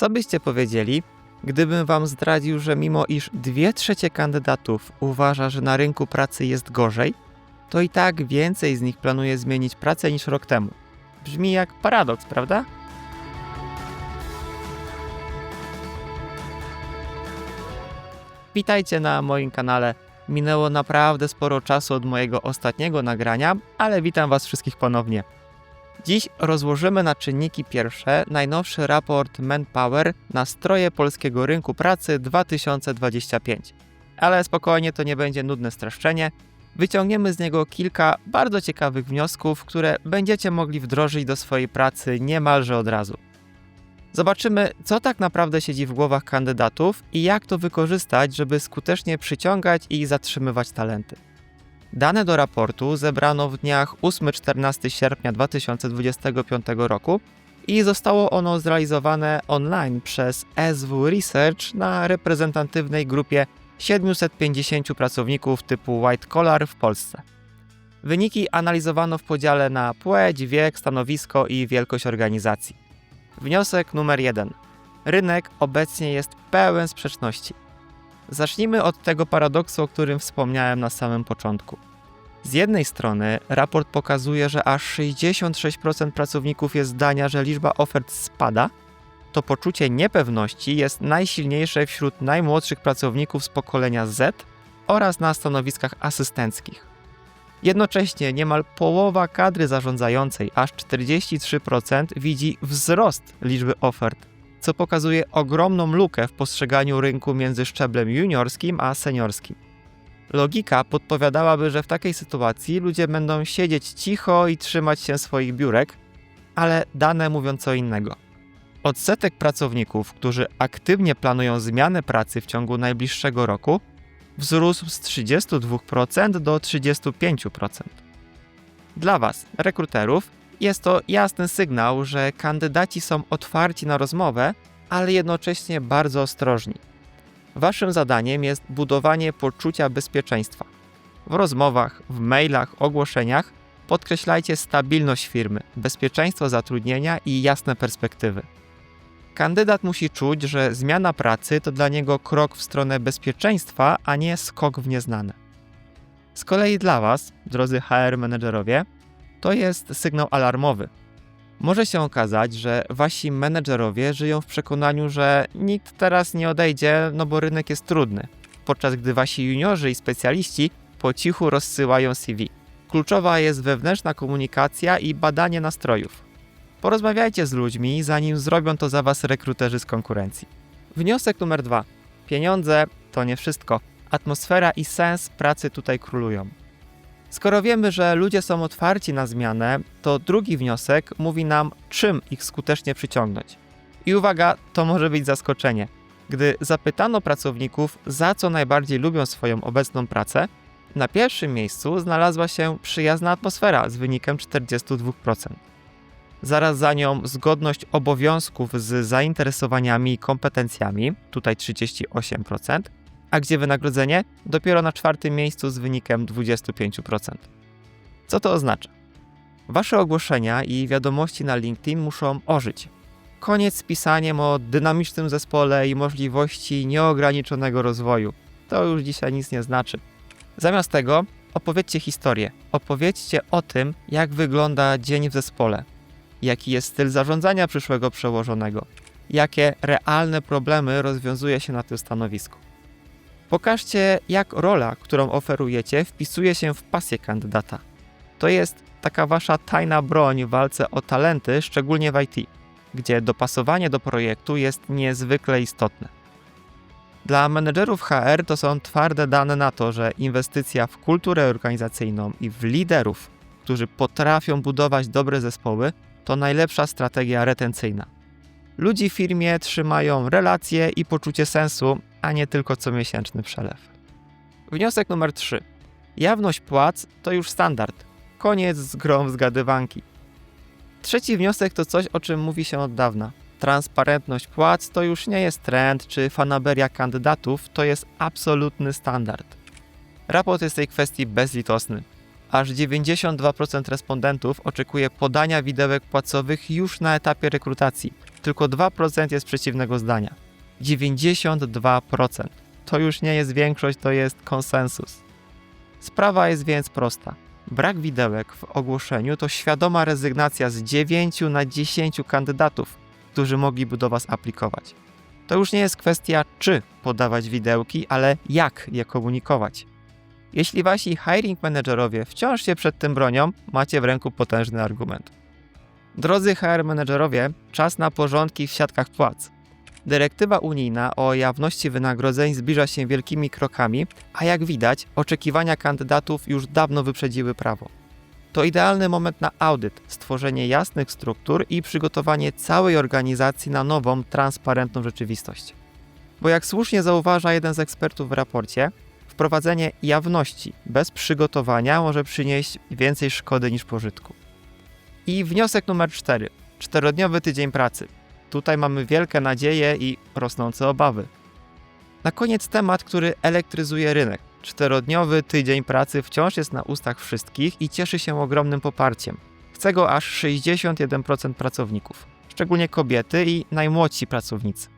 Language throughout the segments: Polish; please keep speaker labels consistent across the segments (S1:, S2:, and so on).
S1: Co byście powiedzieli, gdybym wam zdradził, że mimo iż 2 trzecie kandydatów uważa, że na rynku pracy jest gorzej, to i tak więcej z nich planuje zmienić pracę niż rok temu. Brzmi jak paradoks, prawda? Witajcie na moim kanale. Minęło naprawdę sporo czasu od mojego ostatniego nagrania, ale witam Was wszystkich ponownie. Dziś rozłożymy na czynniki pierwsze najnowszy raport Manpower na stroje polskiego rynku pracy 2025. Ale spokojnie, to nie będzie nudne streszczenie. Wyciągniemy z niego kilka bardzo ciekawych wniosków, które będziecie mogli wdrożyć do swojej pracy niemalże od razu. Zobaczymy, co tak naprawdę siedzi w głowach kandydatów i jak to wykorzystać, żeby skutecznie przyciągać i zatrzymywać talenty. Dane do raportu zebrano w dniach 8-14 sierpnia 2025 roku i zostało ono zrealizowane online przez SW Research na reprezentatywnej grupie 750 pracowników typu white collar w Polsce. Wyniki analizowano w podziale na płeć, wiek, stanowisko i wielkość organizacji. Wniosek numer jeden. Rynek obecnie jest pełen sprzeczności. Zacznijmy od tego paradoksu, o którym wspomniałem na samym początku. Z jednej strony raport pokazuje, że aż 66% pracowników jest zdania, że liczba ofert spada, to poczucie niepewności jest najsilniejsze wśród najmłodszych pracowników z pokolenia Z oraz na stanowiskach asystenckich. Jednocześnie niemal połowa kadry zarządzającej, aż 43%, widzi wzrost liczby ofert, co pokazuje ogromną lukę w postrzeganiu rynku między szczeblem juniorskim a seniorskim. Logika podpowiadałaby, że w takiej sytuacji ludzie będą siedzieć cicho i trzymać się swoich biurek, ale dane mówią co innego. Odsetek pracowników, którzy aktywnie planują zmianę pracy w ciągu najbliższego roku, wzrósł z 32% do 35%. Dla Was, rekruterów, jest to jasny sygnał, że kandydaci są otwarci na rozmowę, ale jednocześnie bardzo ostrożni. Waszym zadaniem jest budowanie poczucia bezpieczeństwa. W rozmowach, w mailach, ogłoszeniach podkreślajcie stabilność firmy, bezpieczeństwo zatrudnienia i jasne perspektywy. Kandydat musi czuć, że zmiana pracy to dla niego krok w stronę bezpieczeństwa, a nie skok w nieznane. Z kolei dla Was, drodzy HR menedżerowie, to jest sygnał alarmowy. Może się okazać, że wasi menedżerowie żyją w przekonaniu, że nikt teraz nie odejdzie, no bo rynek jest trudny, podczas gdy wasi juniorzy i specjaliści po cichu rozsyłają CV. Kluczowa jest wewnętrzna komunikacja i badanie nastrojów. Porozmawiajcie z ludźmi, zanim zrobią to za was rekruterzy z konkurencji. Wniosek numer dwa. Pieniądze to nie wszystko. Atmosfera i sens pracy tutaj królują. Skoro wiemy, że ludzie są otwarci na zmianę, to drugi wniosek mówi nam, czym ich skutecznie przyciągnąć. I uwaga, to może być zaskoczenie. Gdy zapytano pracowników, za co najbardziej lubią swoją obecną pracę, na pierwszym miejscu znalazła się przyjazna atmosfera z wynikiem 42%. Zaraz za nią zgodność obowiązków z zainteresowaniami i kompetencjami, tutaj 38%, a gdzie wynagrodzenie dopiero na czwartym miejscu z wynikiem 25%. Co to oznacza? Wasze ogłoszenia i wiadomości na LinkedIn muszą ożyć. Koniec z pisaniem o dynamicznym zespole i możliwości nieograniczonego rozwoju. To już dzisiaj nic nie znaczy. Zamiast tego opowiedzcie historię. Opowiedzcie o tym, jak wygląda dzień w zespole, jaki jest styl zarządzania przyszłego przełożonego, jakie realne problemy rozwiązuje się na tym stanowisku. Pokażcie, jak rola, którą oferujecie, wpisuje się w pasję kandydata. To jest taka wasza tajna broń w walce o talenty, szczególnie w IT, gdzie dopasowanie do projektu jest niezwykle istotne. Dla menedżerów HR to są twarde dane na to, że inwestycja w kulturę organizacyjną i w liderów, którzy potrafią budować dobre zespoły, to najlepsza strategia retencyjna. Ludzi w firmie trzymają relacje i poczucie sensu, a nie tylko comiesięczny przelew. Wniosek numer 3. Jawność płac to już standard. Koniec z grą zgadywanki. Trzeci wniosek to coś, o czym mówi się od dawna. Transparentność płac to już nie jest trend czy fanaberia kandydatów, to jest absolutny standard. Raport jest w tej kwestii bezlitosny. Aż 92% respondentów oczekuje podania widełek płacowych już na etapie rekrutacji. tylko 2% jest przeciwnego zdania. 92%. To już nie jest większość, to jest konsensus. Sprawa jest więc prosta. Brak widełek w ogłoszeniu to świadoma rezygnacja z 9 na 10 kandydatów, którzy mogliby do Was aplikować. To już nie jest kwestia, czy podawać widełki, ale jak je komunikować. Jeśli wasi hiring managerowie wciąż się przed tym bronią, macie w ręku potężny argument. Drodzy HR managerowie, czas na porządki w siatkach płac. Dyrektywa unijna o jawności wynagrodzeń zbliża się wielkimi krokami, a jak widać, oczekiwania kandydatów już dawno wyprzedziły prawo. To idealny moment na audyt, stworzenie jasnych struktur i przygotowanie całej organizacji na nową, transparentną rzeczywistość. Bo jak słusznie zauważa jeden z ekspertów w raporcie, wprowadzenie jawności bez przygotowania może przynieść więcej szkody niż pożytku. I wniosek numer 4. Czterodniowy tydzień pracy. Tutaj mamy wielkie nadzieje i rosnące obawy. Na koniec temat, który elektryzuje rynek. Czterodniowy tydzień pracy wciąż jest na ustach wszystkich i cieszy się ogromnym poparciem. Chce go aż 61% pracowników, szczególnie kobiety i najmłodsi pracownicy.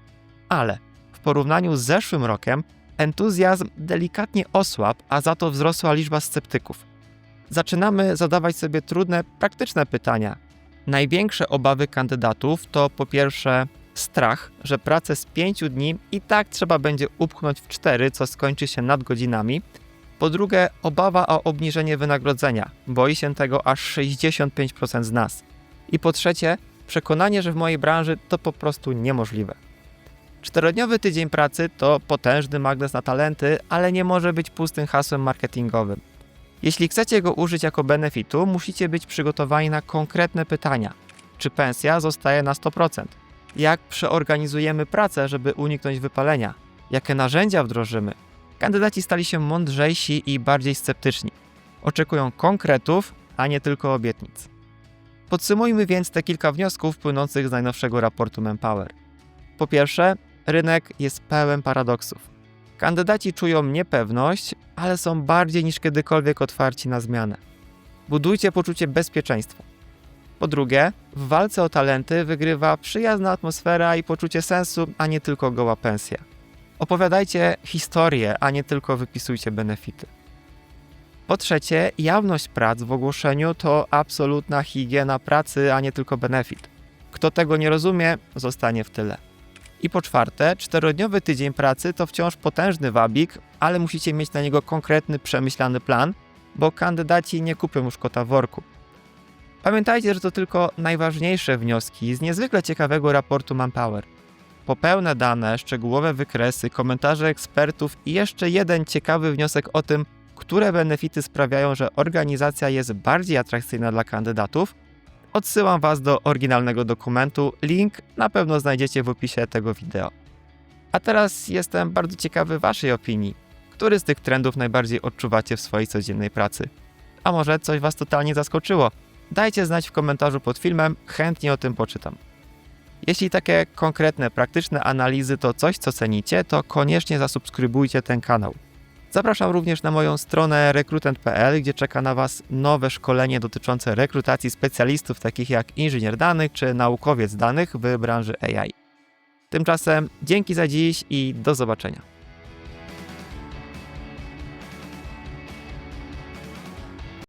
S1: Ale w porównaniu z zeszłym rokiem entuzjazm delikatnie osłabł, a za to wzrosła liczba sceptyków. Zaczynamy zadawać sobie trudne, praktyczne pytania. Największe obawy kandydatów to po pierwsze strach, że pracę z 5 dni i tak trzeba będzie upchnąć w 4, co skończy się nadgodzinami. Po drugie, obawa o obniżenie wynagrodzenia. Boi się tego aż 65% z nas. I po trzecie, przekonanie, że w mojej branży to po prostu niemożliwe. Czterodniowy tydzień pracy to potężny magnes na talenty, ale nie może być pustym hasłem marketingowym. Jeśli chcecie go użyć jako benefitu, musicie być przygotowani na konkretne pytania. Czy pensja zostaje na 100%? Jak przeorganizujemy pracę, żeby uniknąć wypalenia? Jakie narzędzia wdrożymy? Kandydaci stali się mądrzejsi i bardziej sceptyczni. Oczekują konkretów, a nie tylko obietnic. Podsumujmy więc te kilka wniosków płynących z najnowszego raportu Manpower. Po pierwsze, rynek jest pełen paradoksów. Kandydaci czują niepewność, ale są bardziej niż kiedykolwiek otwarci na zmianę. Budujcie poczucie bezpieczeństwa. Po drugie, w walce o talenty wygrywa przyjazna atmosfera i poczucie sensu, a nie tylko goła pensja. Opowiadajcie historię, a nie tylko wypisujcie benefity. Po trzecie, jawność prac w ogłoszeniu to absolutna higiena pracy, a nie tylko benefit. Kto tego nie rozumie, zostanie w tyle. I po czwarte, czterodniowy tydzień pracy to wciąż potężny wabik, ale musicie mieć na niego konkretny, przemyślany plan, bo kandydaci nie kupią już kota w worku. Pamiętajcie, że to tylko najważniejsze wnioski z niezwykle ciekawego raportu Manpower. Popełne dane, szczegółowe wykresy, komentarze ekspertów i jeszcze jeden ciekawy wniosek o tym, które benefity sprawiają, że organizacja jest bardziej atrakcyjna dla kandydatów, odsyłam Was do oryginalnego dokumentu. Link na pewno znajdziecie w opisie tego wideo. A teraz jestem bardzo ciekawy Waszej opinii. Który z tych trendów najbardziej odczuwacie w swojej codziennej pracy? A może coś Was totalnie zaskoczyło? Dajcie znać w komentarzu pod filmem, chętnie o tym poczytam. Jeśli takie konkretne, praktyczne analizy to coś, co cenicie, to koniecznie zasubskrybujcie ten kanał. Zapraszam również na moją stronę rekrutent.pl, gdzie czeka na Was nowe szkolenie dotyczące rekrutacji specjalistów takich jak inżynier danych czy naukowiec danych w branży AI. Tymczasem dzięki za dziś i do zobaczenia.